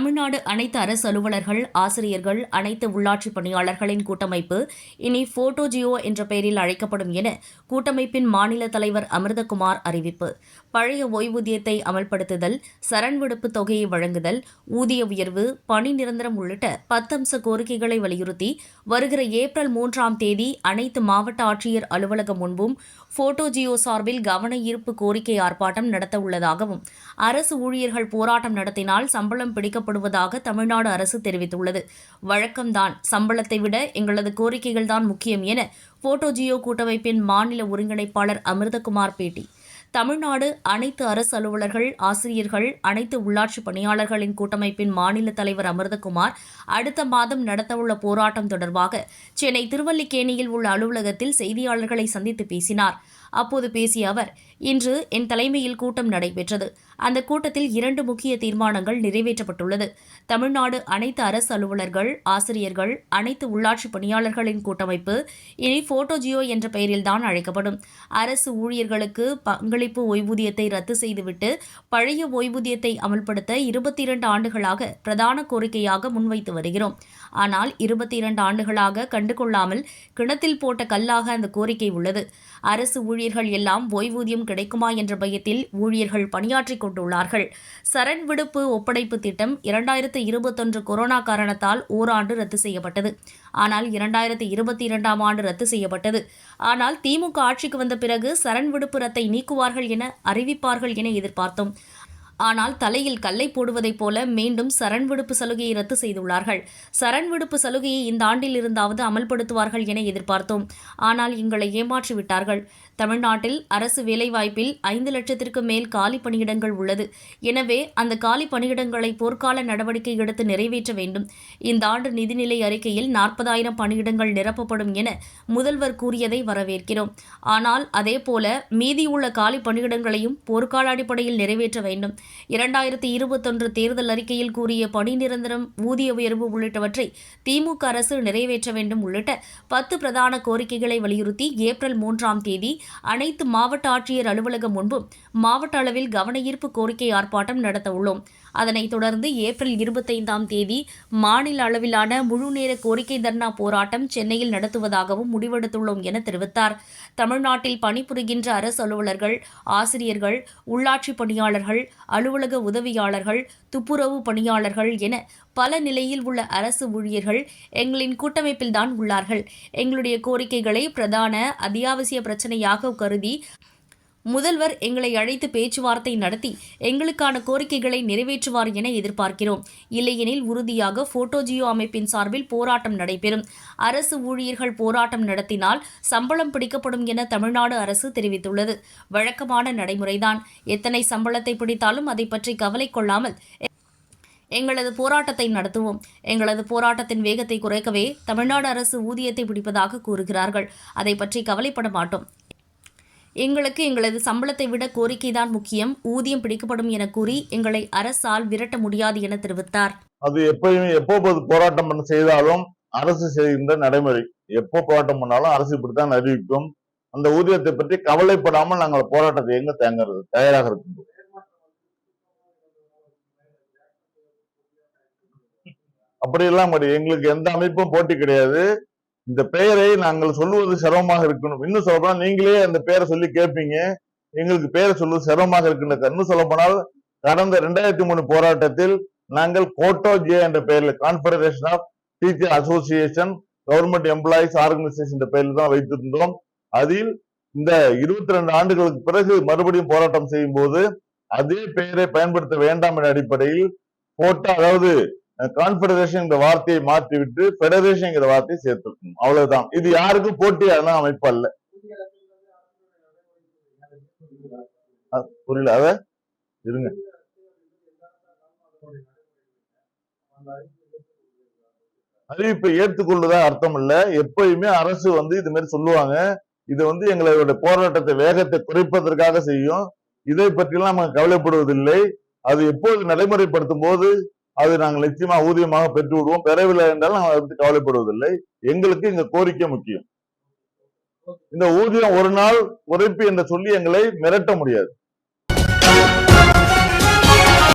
தமிழ்நாடு அனைத்து அரசு அலுவலர்கள் ஆசிரியர்கள் அனைத்து உள்ளாட்சி பணியாளர்களின் கூட்டமைப்பு இனி போட்டோ ஜியோ என்ற பெயரில் அழைக்கப்படும் என கூட்டமைப்பின் மாநில தலைவர் அமிர்தகுமார் அறிவிப்பு. பழைய ஓய்வூதியத்தை அமல்படுத்துதல் சரண் விடுப்பு தொகையை வழங்குதல் ஊதிய உயர்வு பணி நிரந்தரம் உள்ளிட்ட பத்தம்ச கோரிக்கைகளை வலியுறுத்தி வருகிற ஏப்ரல் மூன்றாம் தேதி அனைத்து மாவட்ட ஆட்சியர் அலுவலகம் முன்பும் போட்டோ ஜியோ சார்பில் கவன ஈர்ப்பு கோரிக்கை ஆர்ப்பாட்டம் நடத்த உள்ளதாகவும் அரசு ஊழியர்கள் போராட்டம் நடத்தினால் சம்பளம் பிடிக்கப்படுவதாக தமிழ்நாடு அரசு தெரிவித்துள்ளது. வழக்கம்தான் சம்பளத்தை விட எங்களது கோரிக்கைகள்தான் முக்கியம் என போட்டோ ஜியோ கூட்டமைப்பின் மாநில ஒருங்கிணைப்பாளர் அமிர்தகுமார் பேட்டி தமிழ்நாடு அனைத்து அரசு அலுவலர்கள் ஆசிரியர்கள் அனைத்து உள்ளாட்சி பணியாளர்களின் கூட்டமைப்பின் மாநில தலைவர் அமிர்தகுமார் அடுத்த மாதம் நடத்தவுள்ள போராட்டம் தொடர்பாக சென்னை திருவல்லிக்கேணியில் உள்ள அலுவலகத்தில் செய்தியாளர்களை சந்தித்து பேசினார். அப்போது பேசிய அவர் இன்று என் தலைமையில் கூட்டம் நடைபெற்றது. அந்த கூட்டத்தில் இரண்டு முக்கிய தீர்மானங்கள் நிறைவேற்றப்பட்டுள்ளது. தமிழ்நாடு அனைத்து அரசு அலுவலர்கள் ஆசிரியர்கள் அனைத்து உள்ளாட்சி பணியாளர்களின் கூட்டமைப்பு இனி போட்டோ ஜியோ என்ற பெயரில்தான் அழைக்கப்படும். அரசு ஊழியர்களுக்கு பங்களிப்பு ஓய்வூதியத்தை ரத்து செய்துவிட்டு பழைய ஓய்வூதியத்தை அமல்படுத்த இருபத்தி இரண்டு ஆண்டுகளாக பிரதான கோரிக்கையாக முன்வைத்து வருகிறோம். ஆனால் இருபத்தி இரண்டு ஆண்டுகளாக கண்டுகொள்ளாமல் கிணத்தில் போட்ட கல்லாக அந்த கோரிக்கை உள்ளது. அரசு ஊழியர்கள் எல்லாம் ஓய்வூதியம் கிடைக்குமா என்ற பயத்தில் ஊழியர்கள் பணியாற்றிக் கொண்டுள்ளார்கள். சரண் விடுப்பு ஒப்படைப்பு திட்டம் இரண்டாயிரத்து இருபத்தொன்று கொரோனா காரணத்தால் ஓராண்டு ரத்து செய்யப்பட்டது. ஆனால் இரண்டாயிரத்து இருபத்தி இரண்டாம் ஆண்டு ரத்து செய்யப்பட்டது. ஆனால் திமுக ஆட்சிக்கு வந்த பிறகு சரண் விடுப்பு ரத்தை நீக்குவார்கள் என அறிவிப்பார்கள் என எதிர்பார்த்தோம். ஆனால் தலையில் கல்லை போடுவதைப் போல மீண்டும் சரண் விடுப்பு சலுகையை ரத்து செய்துள்ளார்கள். சரண் விடுப்பு சலுகையை இந்த ஆண்டில் இருந்தாவது அமல்படுத்துவார்கள் என எதிர்பார்த்தோம். ஆனால் எங்களை ஏமாற்றி விட்டார்கள். தமிழ்நாட்டில் அரசு வேலைவாய்ப்பில் ஐந்து லட்சத்திற்கு மேல் காலி பணியிடங்கள் உள்ளது. எனவே அந்த காலி பணியிடங்களை போர்க்கால நடவடிக்கை எடுத்து நிறைவேற்ற வேண்டும். இந்த ஆண்டு நிதிநிலை அறிக்கையில் நாற்பதாயிரம் பணியிடங்கள் நிரப்பப்படும் என முதல்வர் கூறியதை வரவேற்கிறோம். ஆனால் அதேபோல மீதியுள்ள காலி பணியிடங்களையும் போர்க்கால அடிப்படையில் நிறைவேற்ற வேண்டும். இரண்டாயிரத்தி இருபத்தொன்று தேர்தல் அறிக்கையில் கூறிய பணி நிரந்தரம் ஊதிய உயர்வு உள்ளிட்டவற்றை திமுக அரசு நிறைவேற்ற வேண்டும் உள்ளிட்ட பத்து பிரதான கோரிக்கைகளை வலியுறுத்தி ஏப்ரல் மூன்றாம் தேதி அனைத்து மாவட்ட ஆட்சியர் அலுவலகம் முன்பும் மாவட்ட அளவில் கவன ஈர்ப்பு கோரிக்கை ஆர்ப்பாட்டம் நடத்த உள்ளோம் அதனைத் தொடர்ந்து ஏப்ரல் இருபத்தைந்தாம் தேதி மாநில அளவிலான முழுநேர கோரிக்கை தர்ணா போராட்டம் சென்னையில் நடத்துவதாகவும் முடிவெடுத்துள்ளோம் என தெரிவித்தார். தமிழ்நாட்டில் பணிபுரிகின்ற அரசு அலுவலர்கள் ஆசிரியர்கள் உள்ளாட்சி பணியாளர்கள் அலுவலக உதவியாளர்கள் துப்புரவு பணியாளர்கள் என பல நிலையில் உள்ள அரசு ஊழியர்கள் எங்களின் கூட்டமைப்பில்தான் உள்ளார்கள். எங்களுடைய கோரிக்கைகளை பிரதான அத்தியாவசிய பிரச்சனையாக கருதி முதல்வர் எங்களை அழைத்து பேச்சுவார்த்தை நடத்தி எங்களுக்கான கோரிக்கைகளை நிறைவேற்றுவார் என எதிர்பார்க்கிறோம். இல்லையெனில் உறுதியாக போட்டோஜியோ அமைப்பின் சார்பில் போராட்டம் நடைபெறும். அரசு ஊழியர்கள் போராட்டம் நடத்தினால் சம்பளம் பிடிக்கப்படும் என தமிழ்நாடு அரசு தெரிவித்துள்ளது. வழக்கமான நடைமுறைதான். எத்தனை சம்பளத்தை பிடித்தாலும் அதை பற்றி கவலை கொள்ளாமல் எங்களது போராட்டத்தை நடத்துவோம். எங்களது போராட்டத்தின் வேகத்தை குறைக்கவே தமிழ்நாடு அரசு ஊதியத்தை பிடிப்பதாக கூறுகிறார்கள். அதை பற்றி கவலைப்பட மாட்டோம். எங்களுக்கு எங்களது சம்பளத்தை விட கோரிக்கைதான் முக்கியம். ஊதியம் பிடிக்கப்படும் என கூறி எங்களை அரசால் விரட்ட முடியாது என தெரிவித்தார். அது எப்பயுமே எப்போ போராட்டம் பண்ண செய்தாலும் அரசு செய்கின்ற நடைமுறை. எப்போ போராட்டம் பண்ணாலும் அரசு இப்படித்தான் அறிவிக்கும். அந்த ஊதியத்தை பற்றி கவலைப்படாமல் நாங்கள் போராட்டத்தை எங்க தேங்கிறது தயாராக இருக்கின்றோம். அப்படியெல்லாம் எங்களுக்கு எந்த அமைப்பும் போட்டி கிடையாது. இந்த பெயரை நாங்கள் சொல்லுவது சிரமமாக இருக்கணும். இன்னும் சொல்லப்போனால் நீங்களே அந்த பெயரை சொல்லி கேட்பீங்க. எங்களுக்கு பெயரை சொல்லுவது சிரமமாக இருக்கின்ற இன்னும் சொல்ல போனால் கடந்த ரெண்டாயிரத்தி மூணு போராட்டத்தில் நாங்கள் கோட்டோ ஜே என்ற பெயரில் confederation of teacher association government employees organisation என்ற பெயரில் தான் வைத்திருந்தோம். அதில் இந்த இருபத்தி ரெண்டு ஆண்டுகளுக்கு பிறகு மறுபடியும் போராட்டம் செய்யும் போது அதே பெயரை பயன்படுத்த வேண்டாம் என்ற அடிப்படையில் போட்டோ அதாவது கான்பெடரேஷன் இந்த வார்த்தையை மாற்றிவிட்டு பெடரேஷன் வார்த்தையை சேர்த்துக்கணும். அவ்வளவுதான். இது யாருக்கும் போட்டியான அமைப்பு அல்ல. புரியல. அத இருங்க. அறிவிப்பை ஏற்றுக்கொள்வதா அர்த்தம் இல்ல எப்பயுமே அரசு வந்து இது மாதிரி சொல்லுவாங்க. இது வந்து எங்களோட போராட்டத்தை வேகத்தை குறைப்பதற்காக செய்யும். இதை பற்றிலாம் நம்ம கவலைப்படுவதில்லை. அது எப்போது நடைமுறைப்படுத்தும் போது அது நாங்கள் நிச்சயமா ஊதியமாக பெற்று விடுவோம் பெறவில்லை என்றால் நாங்கள் அதை பற்றி கவலைப்படுவதில்லை. எங்களுக்கு இந்த கோரிக்கை முக்கியம். இந்த ஊதியம் ஒரு நாள் குறைப்பு என்று சொல்லி எங்களை மிரட்ட முடியாது.